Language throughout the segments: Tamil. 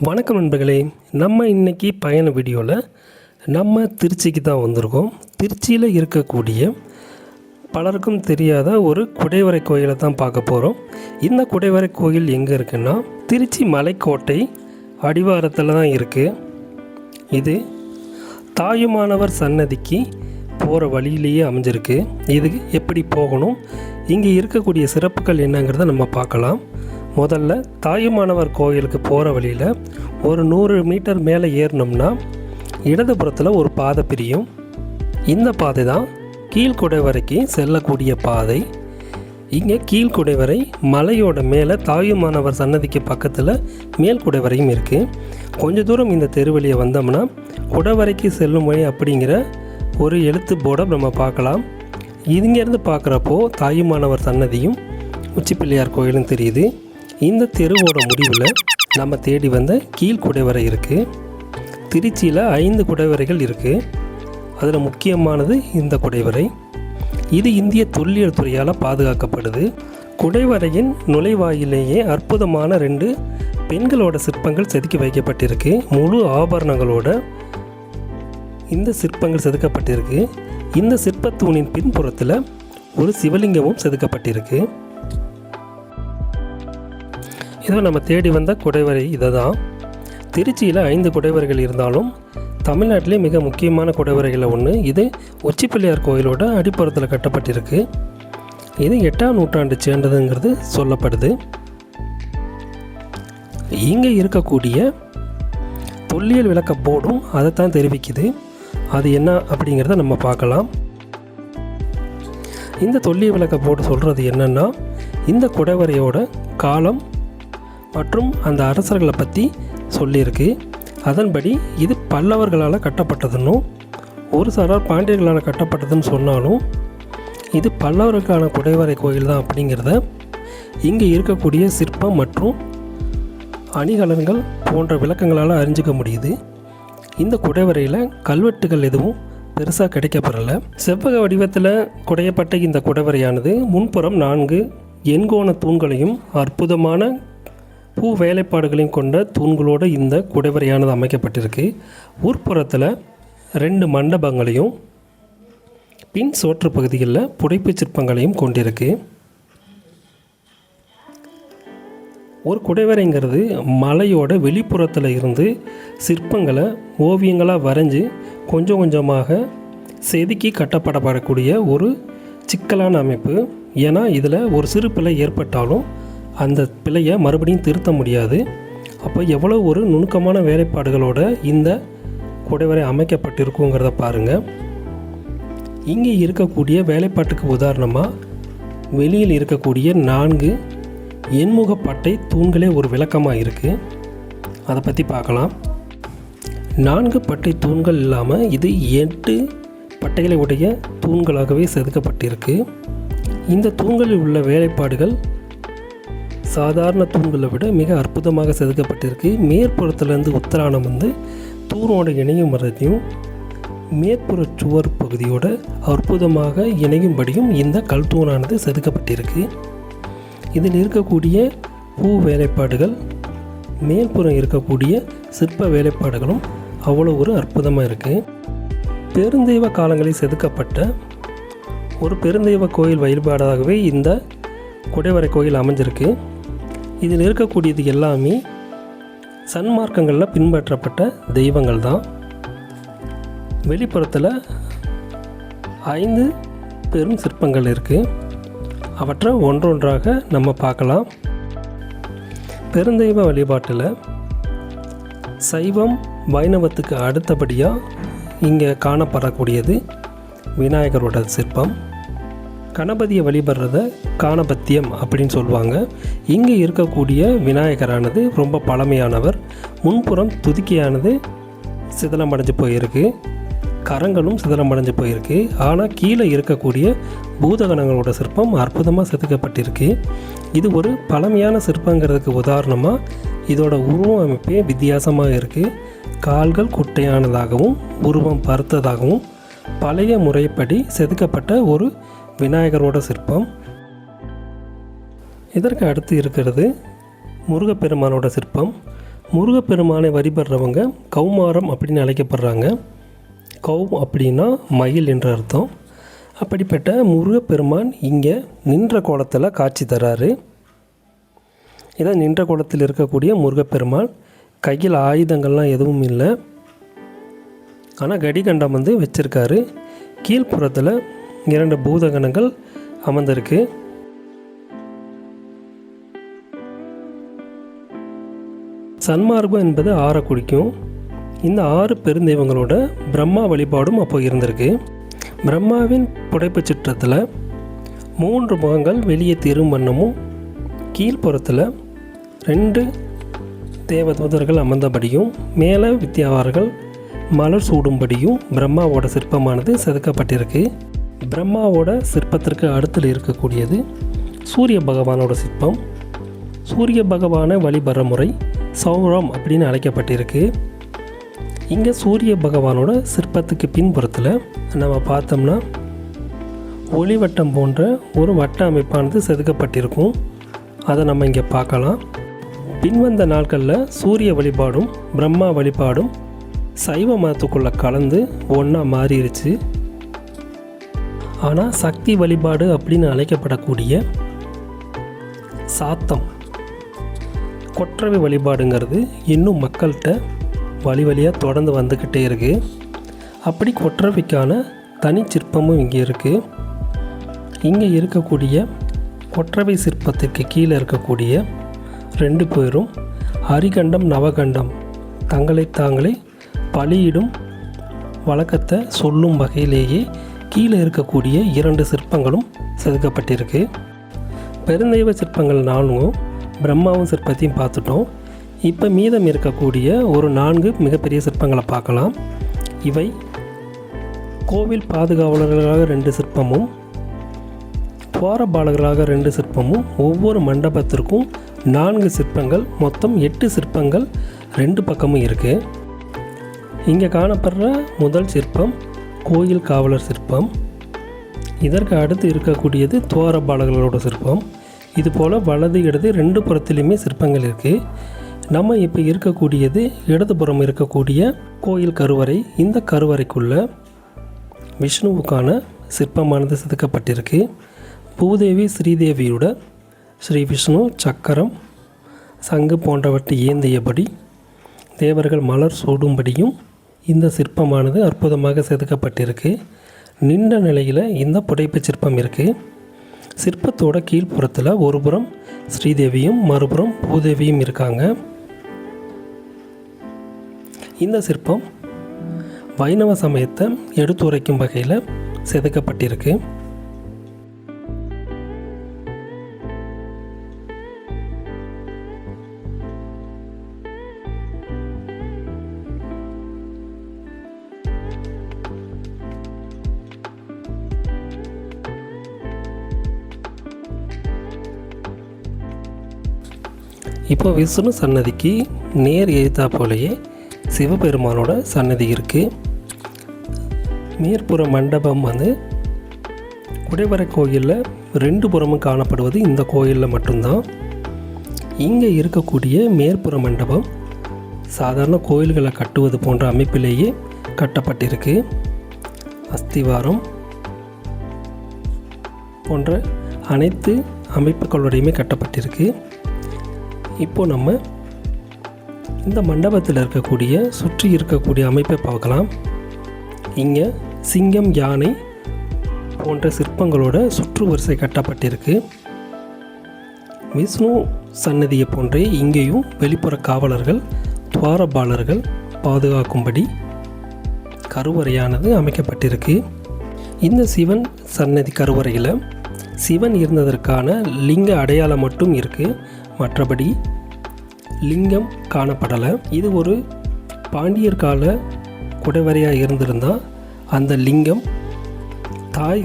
வணக்கம் நண்பர்களே நம்ம இன்னைக்கு பயண வீடியோவில் நம்ம திருச்சிக்கு தான் வந்திருக்கோம். திருச்சியில் இருக்கக்கூடிய பலருக்கும் தெரியாத ஒரு குடைவரை கோயிலை தான் பார்க்க போகிறோம் இந்த குடைவரை கோயில் எங்கே இருக்குன்னா திருச்சி மலைக்கோட்டை அடிவாரத்தில் தான் இருக்குது இது தாயுமானவர் சன்னதிக்கு போகிற வழியிலேயே அமைஞ்சிருக்கு. இது எப்படி போகணும்? இங்கே இருக்கக்கூடிய சிறப்புகள் என்னங்கிறத நம்ம பார்க்கலாம். முதல்ல தாயுமானவர் கோயிலுக்கு போகிற வழியில் ஒரு நூறு மீட்டர் மேலே ஏறினோம்னா இடதுபுறத்தில் ஒரு பாதை பிரியும். இந்த பாதை தான் கீழ்குடைவரைக்கு செல்லக்கூடிய பாதை. இங்கே கீழ்குடைவரை மலையோட மேலே தாயுமானவர் சன்னதிக்கு பக்கத்தில் மேல் குடைவரையும் இருக்குது கொஞ்ச தூரம் இந்த தெருவழியை வந்தோம்னா குடைவரைக்கு செல்லும் வழி அப்படிங்கிற ஒரு எழுத்து போர்டை நம்ம பார்க்கலாம். இங்கேருந்து பார்க்குறப்போ தாயுமானவர் சன்னதியும் உச்சிப்பிள்ளையார் கோயிலும் தெரியுது. இந்த தெருவோட முடிவில் நம்ம தேடி வந்த கீழ்குடைவரை இருக்குது திருச்சியில் ஐந்து குடைவரைகள் இருக்குது அதில் முக்கியமானது இந்த குடைவரை இது இந்திய தொல்லியல் துறையால் பாதுகாக்கப்படுது. குடைவரையின் நுழைவாயிலேயே அற்புதமான ரெண்டு பெண்களோட சிற்பங்கள் செதுக்கி வைக்கப்பட்டிருக்கு. முழு ஆபரணங்களோட இந்த சிற்பங்கள் செதுக்கப்பட்டிருக்கு. இந்த சிற்பத்தூணின் பின்புறத்தில் ஒரு சிவலிங்கமும் செதுக்கப்பட்டிருக்கு. இதோ நம்ம தேடி வந்த குடைவரை இதை தான் திருச்சியில் ஐந்து குடைவர்கள் இருந்தாலும் தமிழ்நாட்டிலே மிக முக்கியமான குடைவரைகளில் ஒன்று இது உச்சிப்பிள்ளையார் கோயிலோட அடிப்புறத்தில் கட்டப்பட்டிருக்கு. இது எட்டாம் நூற்றாண்டு சேர்ந்ததுங்கிறது சொல்லப்படுது. இங்கே இருக்கக்கூடிய தொல்லியல் விளக்க போர்டும் அதை தான் தெரிவிக்குது. அது என்ன அப்படிங்கிறத நம்ம பார்க்கலாம். இந்த தொல்லியல் விளக்க போர்டு சொல்கிறது என்னென்னா இந்த குடைவரையோட காலம் மற்றும் அந்த அரசர்களை பற்றி சொல்லியிருக்கு. அதன்படி இது பல்லவர்களால் கட்டப்பட்டதுன்னும் ஒரு சாரார் பாண்டியர்களால் கட்டப்பட்டதுன்னு சொன்னாலும் இது பல்லவர்களுக்கான குடைவரை கோயில் தான் அப்படிங்கிறத இங்கே இருக்கக்கூடிய சிற்பம் மற்றும் அணிகலன்கள் போன்ற விளக்கங்களால் அறிஞ்சிக்க முடியுது. இந்த குடைவரையில் கல்வெட்டுகள் எதுவும் பெருசாக கிடைக்கப்பெறல. செவ்வக வடிவத்தில் குடையப்பட்ட இந்த குடைவரையானது முன்புறம் நான்கு எண்கோண தூண்களையும் அற்புதமான பூ வேலைப்பாடுகளையும் கொண்ட தூண்களோடு இந்த குடைவரையானது அமைக்கப்பட்டிருக்கு. உட்புறத்தில் ரெண்டு மண்டபங்களையும் பின் சோற்று பகுதிகளில் புடைப்புச் சிற்பங்களையும் கொண்டிருக்கு. ஒரு குடைவரைங்கிறது மலையோட வெளிப்புறத்தில் இருந்து சிற்பங்களை ஓவியங்களாக வரைஞ்சி கொஞ்சம் கொஞ்சமாக செதுக்கி கட்டப்படப்படக்கூடிய ஒரு சிக்கலான அமைப்பு. ஏன்னா இதில் ஒரு சிறு பிழை ஏற்பட்டாலும் அந்த பிழையை மறுபடியும் திருத்த முடியாது. அப்போ எவ்வளோ ஒரு நுணுக்கமான வேலைப்பாடுகளோட இந்த குடைவரை அமைக்கப்பட்டிருக்குங்கிறத பாருங்கள் இங்கே இருக்கக்கூடிய வேலைப்பாட்டுக்கு உதாரணமாக வெளியில் இருக்கக்கூடிய நான்கு எண்முக பட்டை தூண்களே ஒரு விளக்கமாக இருக்குது அதை பற்றி பார்க்கலாம். நான்கு பட்டை தூண்கள் இல்லாமல் இது எட்டு பட்டைகளை உடைய தூண்களாகவே செதுக்கப்பட்டிருக்கு. இந்த தூண்களில் உள்ள வேலைப்பாடுகள் சாதாரண தூண்களை விட மிக அற்புதமாக செதுக்கப்பட்டிருக்கு. மேற்புறத்துலேருந்து உத்தராணம் வந்து தூணோட இணையும் மரத்தையும் மேற்புற சுவர் பகுதியோட அற்புதமாக இணையும்படியும் இந்த கல் தூணானது செதுக்கப்பட்டிருக்கு. இதில் இருக்கக்கூடிய பூ வேலைப்பாடுகள் மேற்புறம் இருக்கக்கூடிய சிற்ப வேலைப்பாடுகளும் அவ்வளோ ஒரு அற்புதமாக இருக்குது பெருந்தெய்வ காலங்களில் செதுக்கப்பட்ட ஒரு பெருந்தெய்வ கோயில் வழிபாடாகவே இந்த குடைவரை கோயில் அமைஞ்சிருக்கு. இதில் இருக்கக்கூடியது எல்லாமே சன்மார்க்கங்களில் பின்பற்றப்பட்ட தெய்வங்கள் தான். வெளிப்புறத்தில் ஐந்து பெரும் சிற்பங்கள் இருக்குது அவற்றை ஒன்றொன்றாக நம்ம பார்க்கலாம். பெருந்தெய்வ வழிபாட்டில் சைவம் வைணவத்துக்கு அடுத்தபடியாக இங்கே காணப்படக்கூடியது விநாயகரோட சிற்பம். கணபதியை வழிபடுறத காணபத்தியம் அப்படின்னு சொல்லுவாங்க. இங்கே இருக்கக்கூடிய விநாயகரானது ரொம்ப பழமையானவர். முன்புறம் துதுக்கியானது சிதலமடைஞ்சு போயிருக்கு. கரங்களும் சிதலமடைஞ்சு போயிருக்கு. ஆனால் கீழே இருக்கக்கூடிய பூதகணங்களோட சிற்பம் அற்புதமாக செதுக்கப்பட்டிருக்கு. இது ஒரு பழமையான சிற்பங்கிறதுக்கு உதாரணமாக இதோட உருவம் அமைப்பே வித்தியாசமாக இருக்குது கால்கள் குட்டையானதாகவும் உருவம் பருத்ததாகவும் பழைய முறைப்படி செதுக்கப்பட்ட ஒரு விநாயகரோட சிற்பம். இதற்கு அடுத்து இருக்கிறது முருகப்பெருமானோட சிற்பம். முருகப்பெருமானை வழிபடுறவங்க கௌமாரம் அப்படின்னு அழைக்கப்படுறாங்க. கௌ அப்படின்னா மயில் என்ற அர்த்தம். அப்படிப்பட்ட முருகப்பெருமான் இங்கே நின்ற கோலத்தில் காட்சி தராரு. இதான் நின்ற கோலத்தில் இருக்கக்கூடிய முருகப்பெருமான் கையில் ஆயுதங்கள்லாம் எதுவும் இல்லை. ஆனால் கடிகண்டம் வந்து வச்சுருக்காரு. கீழ்ப்புறத்தில் இரண்டு பூதகணங்கள் அமர்ந்திருக்கு. சன்மார்க்கம் என்பது ஆறை குறிக்கும். இந்த ஆறு பெருந்தெய்வங்களோட பிரம்மா வழிபாடும் அப்போ இருந்திருக்கு. பிரம்மாவின் புடைப்பு சிற்றத்தில் மூன்று முகங்கள் வெளியே தீரும் வண்ணமும் கீழ்ப்புறத்தில் ரெண்டு தேவதூதர்கள் அமர்ந்தபடியும் மேலே வித்யாவார்கள் மலர் சூடும்படியும் பிரம்மாவோட சிற்பமானது செதுக்கப்பட்டிருக்கு. பிரம்மாவோட சிற்பத்திற்கு அடுத்தில் இருக்கக்கூடியது சூரிய பகவானோட சிற்பம். சூரிய பகவானை வழிபடுற முறை சௌரம் அப்படின்னு அழைக்கப்பட்டிருக்கு. இங்கே சூரிய பகவானோட சிற்பத்துக்கு பின்புறத்தில் நம்ம பார்த்தோம்னா ஒளிவட்டம் போன்ற ஒரு வட்ட அமைப்பானது செதுக்கப்பட்டிருக்கும். அதை நம்ம இங்கே பார்க்கலாம். பின்வந்த நாட்களில் சூரிய வழிபாடும் பிரம்மா வழிபாடும் சைவ மதத்துக்குள்ளே கலந்து ஒன்றா மாறிடுச்சு ஆனால் சக்தி வழிபாடு அப்படின்னு அழைக்கப்படக்கூடிய சாத்தம் கொற்றவை வழிபாடுங்கிறது இன்னும் மக்கள்கிட்ட வழி வழியாக தொடர்ந்து வந்துக்கிட்டே இருக்குது அப்படி கொற்றவைக்கான தனி சிற்பமும் இங்கே இருக்குது இங்கே இருக்கக்கூடிய கொற்றவை சிற்பத்திற்கு கீழே இருக்கக்கூடிய ரெண்டு பேரும் ஹரிகண்டம் நவகண்டம் தங்களை தாங்களே பலியிடும் வழக்கத்தை சொல்லும் வகையிலேயே கீழே இருக்கக்கூடிய இரண்டு சிற்பங்களும் செதுக்கப்பட்டிருக்கு. பெருந்தெய்வ சிற்பங்கள் நானும் பிரம்மாவும் சிற்பத்தையும் பார்த்துட்டோம். இப்போ மீதம் இருக்கக்கூடிய ஒரு நான்கு மிகப்பெரிய சிற்பங்களை பார்க்கலாம். இவை கோவில் பாதுகாவலர்களாக ரெண்டு சிற்பமும் துவாரபாலகர்களாக ரெண்டு சிற்பமும் ஒவ்வொரு மண்டபத்திற்கும் நான்கு சிற்பங்கள் மொத்தம் எட்டு சிற்பங்கள் ரெண்டு பக்கமும் இருக்குது இங்கே காணப்படுற முதல் சிற்பம் கோயில் காவலர் சிற்பம். இதற்கு அடுத்து இருக்கக்கூடியது துவாரபாலகர்களோட சிற்பம். இது போல் வலது இடது ரெண்டு புறத்துலேயுமே சிற்பங்கள் இருக்குது நம்ம இப்போ இருக்கக்கூடியது இடதுபுறம் இருக்கக்கூடிய கோயில் கருவறை. இந்த கருவறைக்குள்ள விஷ்ணுவுக்கான சிற்பமானது செதுக்கப்பட்டிருக்கு. பூதேவி ஸ்ரீதேவியோட ஸ்ரீ விஷ்ணு சக்கரம் சங்கு போன்றவற்றை ஏந்தியபடி தேவர்கள் மலர் சூடும்படியும் இந்த சிற்பமானது அற்புதமாக செதுக்கப்பட்டிருக்கு. நின்ற நிலையில் இந்த புடைப்பு சிற்பம் இருக்குது சிற்பத்தோட கீழ்ப்புறத்தில் ஒருபுறம் ஸ்ரீதேவியும் மறுபுறம் பூதேவியும் இருக்காங்க. இந்த சிற்பம் வைணவ சமயத்தை எடுத்துரைக்கும் வகையில் செதுக்கப்பட்டிருக்கு. இப்போ விஷ்ணு சன்னதிக்கு நேர் எழுத்தா போலேயே சிவபெருமானோட சன்னதி இருக்குது மேற்புற மண்டபம் வந்து குடைவரை கோயிலில் ரெண்டு புறமும் காணப்படுவது இந்த கோயிலில் மட்டும்தான். இங்கே இருக்கக்கூடிய மேற்புற மண்டபம் சாதாரண கோயில்களை கட்டுவது போன்ற அமைப்பிலேயே கட்டப்பட்டிருக்கு. அஸ்திவாரம் போன்ற அனைத்து அமைப்புகளோடையுமே கட்டப்பட்டிருக்கு. இப்போ நம்ம இந்த மண்டபத்தில் இருக்கக்கூடிய சுற்றி இருக்கக்கூடிய அமைப்பை பார்க்கலாம். இங்கே சிங்கம் யானை போன்ற சிற்பங்களோட சுற்று வரிசை கட்டப்பட்டிருக்கு. விஷ்ணு சன்னதியை போன்றே இங்கேயும் வெளிப்புற காவலர்கள் துவாரபாலர்கள் பாதுகாக்கும்படி கருவறையானது அமைக்கப்பட்டிருக்கு. இந்த சிவன் சன்னதி கருவறையில் சிவன் இருந்ததற்கான லிங்க அடையாளம் மட்டும் இருக்குது மற்றபடி லிங்கம் காணப்படலை. இது ஒரு பாண்டியர் கால குடைவரையாக இருந்திருந்தால் அந்த லிங்கம் தாய்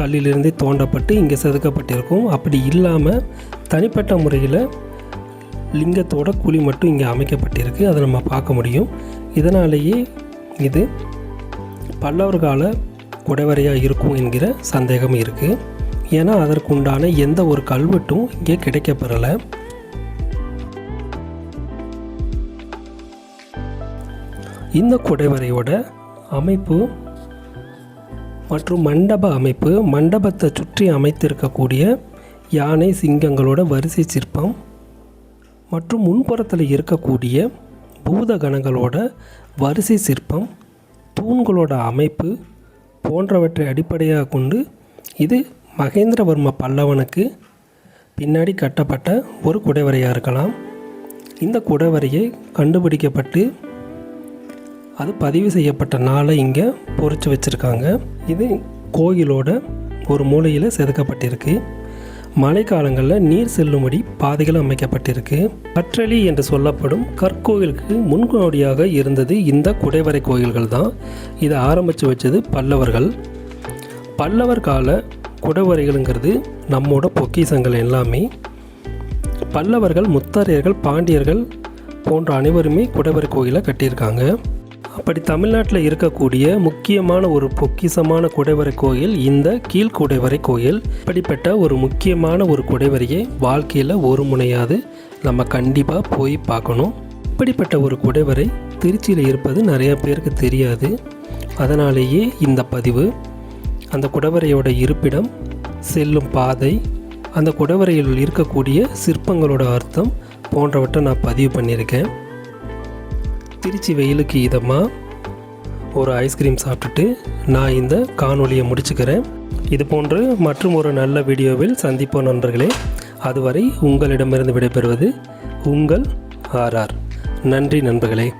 கல்லிலிருந்தே தோண்டப்பட்டு இங்கே செதுக்கப்பட்டிருக்கும். அப்படி இல்லாமல் தனிப்பட்ட முறையில் லிங்கத்தோட குழி மட்டும் இங்கே அமைக்கப்பட்டிருக்கு. அதை நம்ம பார்க்க முடியும். இதனாலேயே இது பல்லவர் கால குடைவரையாக இருக்கும் என்கிற சந்தேகம் இருக்குது ஏன்னா அதற்குண்டான எந்த ஒரு கல்வெட்டும் இங்கே கிடைக்கப்பெறலை. இந்த குடைவரையோட அமைப்பு மற்றும் மண்டப அமைப்பு மண்டபத்தை சுற்றி அமைத்திருக்கக்கூடிய யானை சிங்கங்களோட வரிசை சிற்பம் மற்றும் முன்புறத்தில் இருக்கக்கூடிய பூதகணங்களோட வரிசை சிற்பம் தூண்களோட அமைப்பு போன்றவற்றை அடிப்படையாக கொண்டு இது மகேந்திரவர்ம பல்லவனுக்கு பின்னாடி கட்டப்பட்ட ஒரு குடைவரையாக இருக்கலாம். இந்த குடைவரையை கண்டுபிடிக்கப்பட்டு அது பதிவு செய்யப்பட்ட நாளை இங்கே பொறிச்சு வச்சுருக்காங்க. இது கோயிலோட ஒரு மூலையில் செதுக்கப்பட்டிருக்கு. மழைக்காலங்களில் நீர் செல்லும்படி பாதைகள் அமைக்கப்பட்டிருக்கு. கற்றலி என்று சொல்லப்படும் கற்கோயிலுக்கு முன்கோடியாக இருந்தது இந்த குடைவரை கோயில்கள் தான் இதை ஆரம்பித்து வச்சது பல்லவர்கள். பல்லவர் கால குடைவரைகளுங்கிறது நம்மோட பொக்கிசங்கள் எல்லாமே. பல்லவர்கள் முத்தாரியர்கள் பாண்டியர்கள் போன்ற அனைவருமே குடைவரை கோயிலை கட்டியிருக்காங்க. அப்படி தமிழ்நாட்டில் இருக்கக்கூடிய முக்கியமான ஒரு பொக்கிசமான குடைவரை கோயில் இந்த கீழ்குடைவரை கோயில். இப்படிப்பட்ட ஒரு முக்கியமான ஒரு குடைவரையை வாழ்க்கையில் ஒரு முனையாவது நம்ம கண்டிப்பாக போய் பார்க்கணும். இப்படிப்பட்ட ஒரு குடைவரை திருச்சியில் இருப்பது நிறைய பேருக்கு தெரியாது. அதனாலேயே இந்த பதிவு அந்த குடவரையோட இருப்பிடம் செல்லும் பாதை அந்த குடவரையில் இருக்கக்கூடிய சிற்பங்களோட அர்த்தம் போன்றவற்றை நான் பதிவு பண்ணியிருக்கேன். திருச்சி வெயிலுக்கு இதமாக ஒரு ஐஸ்கிரீம் சாப்பிட்டுட்டு நான் இந்த காணொலியை முடிச்சுக்கிறேன். இது போன்று மற்றும் ஒரு நல்ல வீடியோவில் சந்திப்போம் நண்பர்களே. அதுவரை உங்களிடமிருந்து விடைபெறுவது உங்கள் ஆர்ஆர் நன்றி நண்பர்களே.